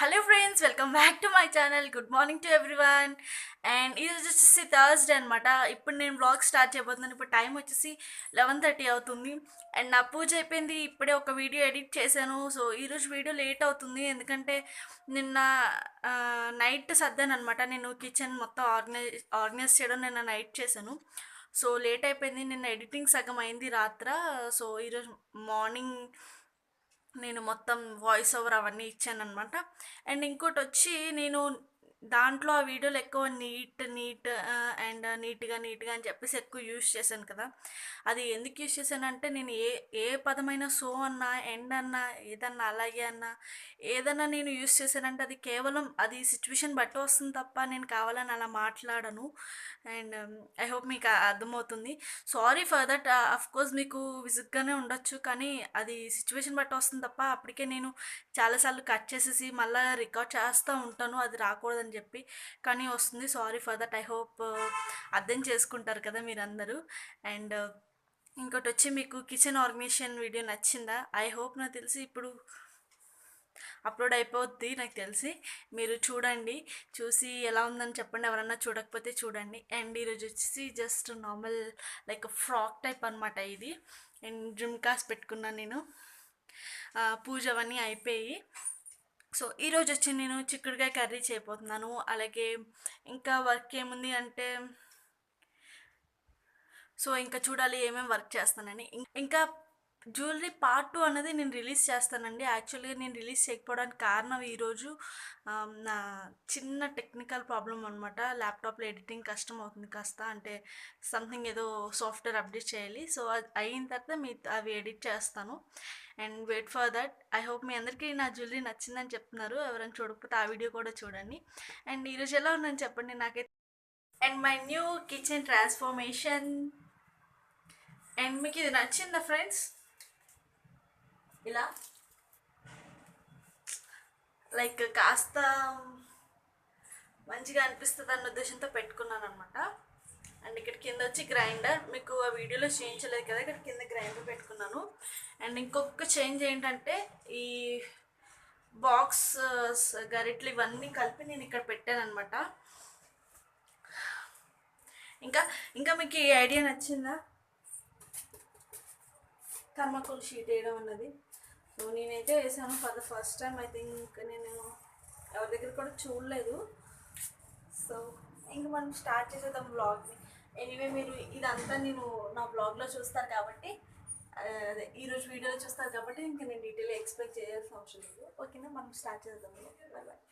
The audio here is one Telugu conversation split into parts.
Hello friends welcome back to my channel good morning to everyone and ఇది వచ్చేసి థర్స్డే అనమాట ఇప్పుడు నేను బ్లాగ్ స్టార్ట్ చేయబోతున్నాను. ఇప్పుడు టైం వచ్చేసి లెవెన్ థర్టీ అవుతుంది. అండ్ నా పూజ అయిపోయింది. ఇప్పుడే ఒక వీడియో ఎడిట్ చేశాను. సో ఈరోజు వీడియో లేట్ అవుతుంది. ఎందుకంటే నిన్న నైట్ సర్దాను అనమాట నేను కిచెన్ మొత్తం ఆర్గనైజ్ ఆర్గనైజ్ చేయడం నిన్న నైట్ చేశాను. సో లేట్ అయిపోయింది. నిన్న ఎడిటింగ్ సగం అయింది రాత్ర. సో ఈరోజు మార్నింగ్ నేను మొత్తం వాయిస్ ఓవర్ అవన్నీ ఇచ్చాను అనమాట అండ్ ఇంకోటి వచ్చి నేను దాంట్లో ఆ వీడియోలు ఎక్కువ నీట్ నీట్ అండ్ నీట్గా నీట్గా అని చెప్పేసి ఎక్కువ యూజ్ చేశాను కదా. అది ఎందుకు యూజ్ చేశానంటే నేను ఏ ఏ పదమైన సో అన్నా ఎండ్ అన్నా ఏదన్నా అలాగే అన్నా ఏదన్నా నేను యూజ్ చేశానంటే అది కేవలం అది సిచ్యువేషన్ బట్టి వస్తుంది తప్ప నేను కావాలని అలా మాట్లాడను. అండ్ ఐ హోప్ మీకు అర్థమవుతుంది. Sorry for that. Of course మీకు విసుగ్గానే ఉండొచ్చు కానీ అది సిచ్యువేషన్ బట్టి వస్తుంది తప్ప అప్పటికే నేను చాలాసార్లు కట్ చేసేసి మళ్ళీ రికార్డ్ చేస్తూ ఉంటాను. అది రాకూడదని చెప్పి కానీ వస్తుంది. Sorry for that. I hope అర్థం చేసుకుంటారు కదా మీరందరూ. అండ్ uh, ఇంకోటి వచ్చి మీకు కిచెన్ ఆర్గనైజేషన్ వీడియో నచ్చిందా? ఐ హోప్ నాకు తెలిసి ఇప్పుడు అప్లోడ్ అయిపోద్ది నాకు తెలిసి. మీరు చూడండి చూసి ఎలా ఉందని చెప్పండి. ఎవరన్నా చూడకపోతే చూడండి. అండ్ ఈరోజు వచ్చేసి just normal like frock type అనమాట ఇది. అండ్ డ్రిమ్కాస్ పెట్టుకున్నాను నేను. పూజ అవన్నీ అయిపోయి. సో ఈరోజు వచ్చి నేను చిక్కుడుకాయ కర్రీ చేయబోతున్నాను. అలాగే ఇంకా వర్క్ ఏముంది అంటే సో ఇంకా చూడాలి ఏమేమి వర్క్ చేస్తానని. ఇంకా జ్యువెలరీ పార్ట్ టూ అనేది నేను రిలీజ్ చేస్తానండి. యాక్చువల్గా నేను రిలీజ్ చేయకపోవడానికి కారణం ఈరోజు నా చిన్న టెక్నికల్ ప్రాబ్లం అనమాట ల్యాప్టాప్లో ఎడిటింగ్ కష్టం అవుతుంది కాస్త అంటే సంథింగ్ ఏదో సాఫ్ట్వేర్ అప్డేట్ చేయాలి. సో అది అయిన తర్వాత మీ అవి ఎడిట్ చేస్తాను. And wait for that. I hope మీ అందరికీ నా జ్యువెలరీ నచ్చిందని చెప్తున్నారు. ఎవరైనా చూడకపోతే ఆ వీడియో కూడా చూడండి. అండ్ ఈరోజు ఎలా ఉందని చెప్పండి నాకైతే. And my new kitchen transformation. And మీకు ఇది నచ్చిందా ఫ్రెండ్స్ ఇలా. లైక్ కాస్త మంచిగా అనిపిస్తుంది అన్న ఉద్దేశంతో పెట్టుకున్నాను అనమాట అండ్ ఇక్కడ కింద వచ్చి గ్రైండర్. మీకు ఆ వీడియోలో చేయించలేదు కదా ఇక్కడ కింద గ్రైండర్ పెట్టుకున్నాను. అండ్ ఇంకొక చేంజ్ ఏంటంటే ఈ బాక్స్ గరిట్లు ఇవన్నీ కలిపి నేను ఇక్కడ పెట్టాను అనమాట ఇంకా ఇంకా మీకు ఈ ఐడియా నచ్చిందా? థర్మాకోల్ షీట్ వేయడం అన్నది. సో నేనైతే వేసాను for the first time. I think నేను ఎవరి దగ్గర కూడా చూడలేదు. సో ఇంక మనం స్టార్ట్ చేసేద్దాం బ్లాగ్ని. ఎనీవే మీరు ఇదంతా నేను నా బ్లాగ్లో చూస్తారు కాబట్టి అదే ఈరోజు వీడియోలో చూస్తారు కాబట్టి ఇంకా నేను డీటెయిల్ ఎక్స్ప్లెయిన్ చేయాల్సిన అవసరం లేదు. ఓకేనా? మనం స్టార్ట్ చేద్దాం. Bye bye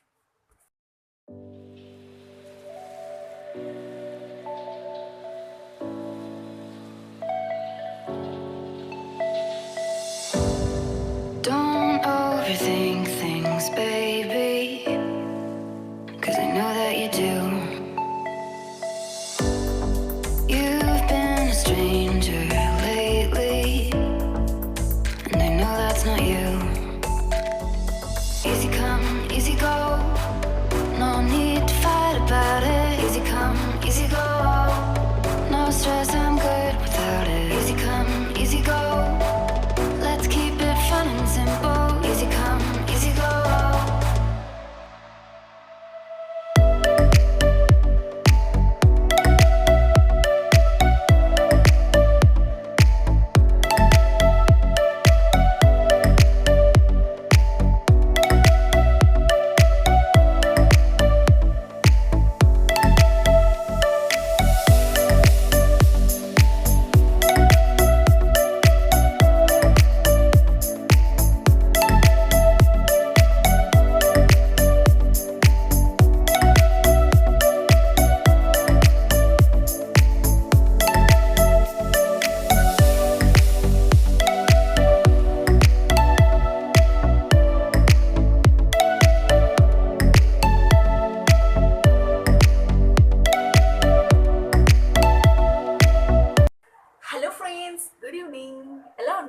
overthink things, baby. Cause I know that you do. You've been a stranger lately. And I know that's not you. Easy come, easy go. No need to fight about it. Easy come, easy go.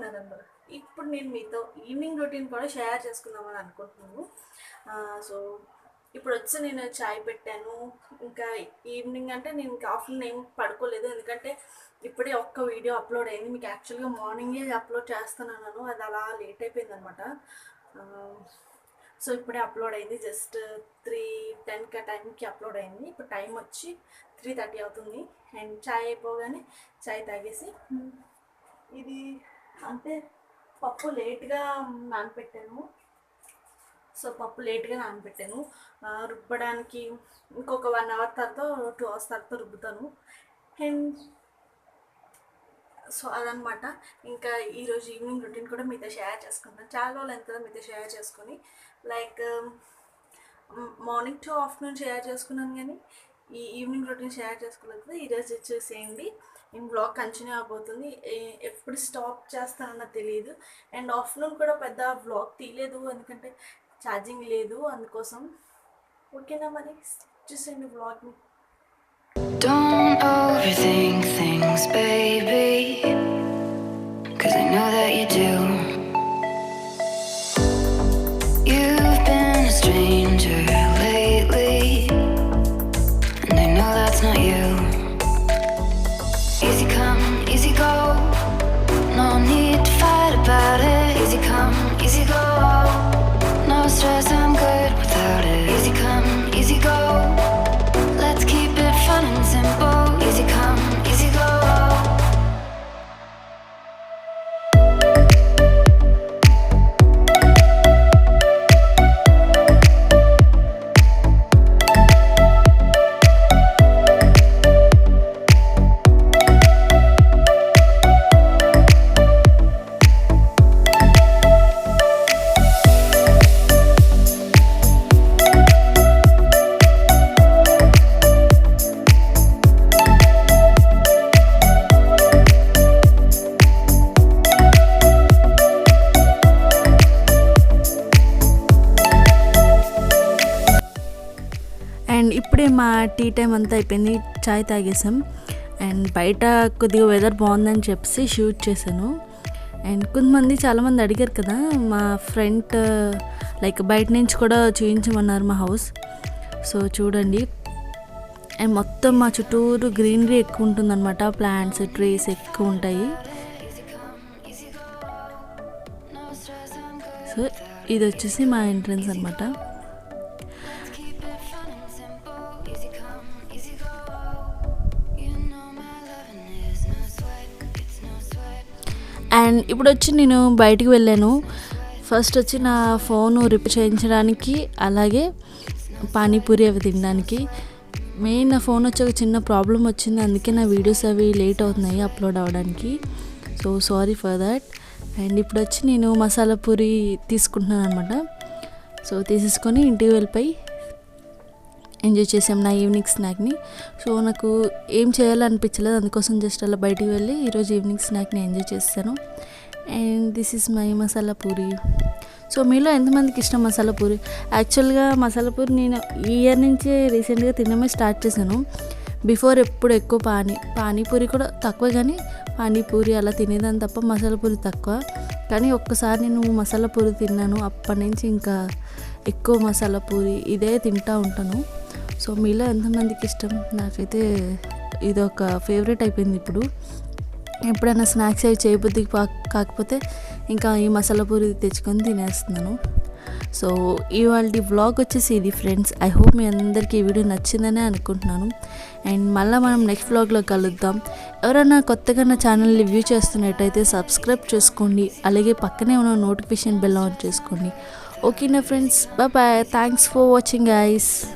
ఎలా ఇప్పుడు నేను మీతో ఈవినింగ్ రొటీన్ కూడా షేర్ చేసుకుందామని అనుకుంటున్నాను. సో ఇప్పుడు వచ్చి నేను చాయ్ పెట్టాను. ఇంకా ఈవినింగ్ అంటే నేను ఇంకా ఆఫ్టర్నూన్ ఏం పడుకోలేదు. ఎందుకంటే ఇప్పుడే ఒక్క వీడియో అప్లోడ్ అయింది. మీకు యాక్చువల్గా మార్నింగే అప్లోడ్ చేస్తున్నాను అది అలా లేట్ అయిపోయింది అనమాట సో ఇప్పుడే అప్లోడ్ అయింది. జస్ట్ త్రీ టెన్కి ఆ టైంకి అప్లోడ్ అయింది. ఇప్పుడు టైం వచ్చి త్రీ థర్టీ అవుతుంది. అండ్ చాయ్ అయిపోగానే చాయ్ తాగేసి ఇది అంటే పప్పు లేట్గా నానపెట్టాను. సో పప్పు లేట్గా నానబెట్టాను రుబ్బడానికి ఇంకొక వన్ అవర్ తర్వాత టూ అవర్స్ తర్వాత రుబ్బుతాను. అండ్ సో అదనమాట ఇంకా ఈరోజు ఈవినింగ్ రొటీన్ కూడా మీతో షేర్ చేసుకుంటాను. చాలా రోజులు ఎంత మీతో షేర్ చేసుకొని like morning to afternoon share చేసుకున్నాను కానీ ఈ ఈవినింగ్ రొటీన్ షేర్ చేసుకోలేదు కదా ఈరోజు చూసేయండి. నేను బ్లాగ్ కంటిన్యూ అవబోతుంది. ఎప్పుడు స్టాప్ చేస్తానన్నది తెలియదు అండ్ ఆఫ్టర్నూన్ కూడా పెద్ద బ్లాగ్ తీయలేదు ఎందుకంటే ఛార్జింగ్ లేదు అందుకోసం. ఓకేనా మరి? చూసేయండి బ్లాగ్ని Don't overthink things, baby. Cause I know that you do. Stress, and ఇప్పుడే మా టీ టైం అంతా అయిపోయింది చాయ్ తాగేసాం. అండ్ బయట కొద్దిగా వెదర్ బాగుందని చెప్పేసి షూట్ చేశాను. అండ్ కొంతమంది చాలామంది అడిగారు కదా మా ఫ్రంట్ లైక్ బయట నుంచి కూడా చూపించమన్నారు మా హౌస్. సో చూడండి. అండ్ మొత్తం మా చుట్టూరు గ్రీనరీ ఎక్కువ ఉంటుందన్నమాట ప్లాంట్స్ ట్రీస్ ఎక్కువ ఉంటాయి. సో ఇది వచ్చేసి మా ఎంట్రన్స్ అనమాట అండ్ ఇప్పుడు వచ్చి నేను బయటికి వెళ్ళాను. ఫస్ట్ వచ్చి నా ఫోన్ రిపేర్ చేయించడానికి అలాగే పానీపూరి అవి తినడానికి. మెయిన్ నా ఫోన్ వచ్చి ఒక చిన్న ప్రాబ్లం వచ్చింది అందుకే నా వీడియోస్ అవి లేట్ అవుతున్నాయి అప్లోడ్ అవ్వడానికి. So sorry for that. And ఇప్పుడు వచ్చి నేను మసాలా పూరి తీసుకుంటున్నాను అనమాట సో తీసేసుకొని ఇంటికి వెళ్ళిపోయి ఎంజాయ్ చేసాం నా ఈవినింగ్ స్నాక్ని. సో నాకు ఏం చేయాలనిపించలేదు. అందుకోసం జస్ట్ అలా బయటికి వెళ్ళి ఈరోజు ఈవినింగ్ స్నాక్ని ఎంజాయ్ చేస్తాను and this is my masala puri. So మీలో ఎంతమందికి ఇష్టం మసాలా పూరి? యాక్చువల్గా మసాలా పూరి నేను ఈ ఇయర్ నుంచే రీసెంట్గా తినడమే స్టార్ట్ చేశాను. బిఫోర్ ఎప్పుడు ఎక్కువ పానీ పానీపూరి కూడా తక్కువ కానీ పానీపూరి అలా తినేదాన్ని తప్ప మసాలా పూరి తక్కువ. కానీ ఒక్కసారి నేను మసాలా పూరి తిన్నాను. అప్పటి నుంచి ఇంకా ఎక్కువ మసాలా పూరి ఇదే తింటూ ఉంటాను. సో మీలో ఎంతమందికి ఇష్టం? నాకైతే ఇది ఒక ఫేవరెట్ అయిపోయింది ఇప్పుడు. ఎప్పుడైనా స్నాక్స్ అవి చేయబుద్ధి కాకపోతే ఇంకా ఈ మసాలా పూరి తెచ్చుకొని తినేస్తున్నాను. సో ఇవాళ వ్లాగ్ వచ్చేసి ఇది ఫ్రెండ్స్. ఐ హోప్ మీ అందరికీ ఈ వీడియో నచ్చిందనే అనుకుంటున్నాను. అండ్ మళ్ళీ మనం నెక్స్ట్ బ్లాగ్లో కలుద్దాం. ఎవరైనా కొత్తగా నా ఛానల్ని వ్యూ చేస్తున్నట్టయితే సబ్స్క్రైబ్ చేసుకోండి. అలాగే పక్కనే ఉన్న నోటిఫికేషన్ బెల్ ఆన్ చేసుకోండి. ఓకే నా friends bye thanks for watching ice